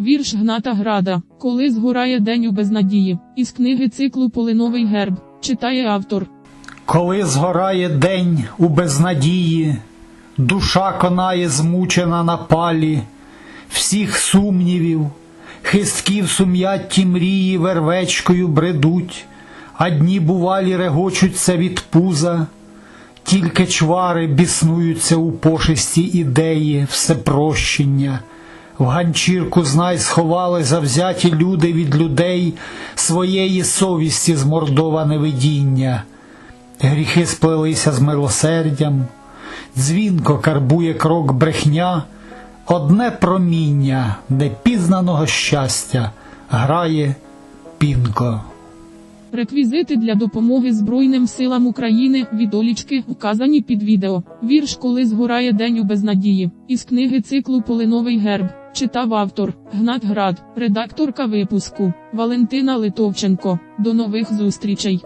Вірш Гната Града Коли згорає день у безнадії. Із книги циклу Полиновий герб читає автор. Коли згорає день у безнадії, душа конає змучена на палі, всіх сумнівів, хистків сум'ятті мрії вервечкою бредуть, а дні бувалі регочуться від пуза, тільки чвари біснуються у пошесті ідеї, всепрощення. В ганчірку знай сховали завзяті люди від людей своєї совісті змордоване видіння. Гріхи сплелися з милосердям, дзвінко карбує крок брехня, одне проміння непізнаного щастя грає пінко. Реквізити для допомоги Збройним силам України відолічки вказані під відео. Вірш Коли згорає день у безнадії. Із книги циклу Полиновий герб читав автор Гнат Град, редакторка випуску Валентина Литовченко. До нових зустрічей.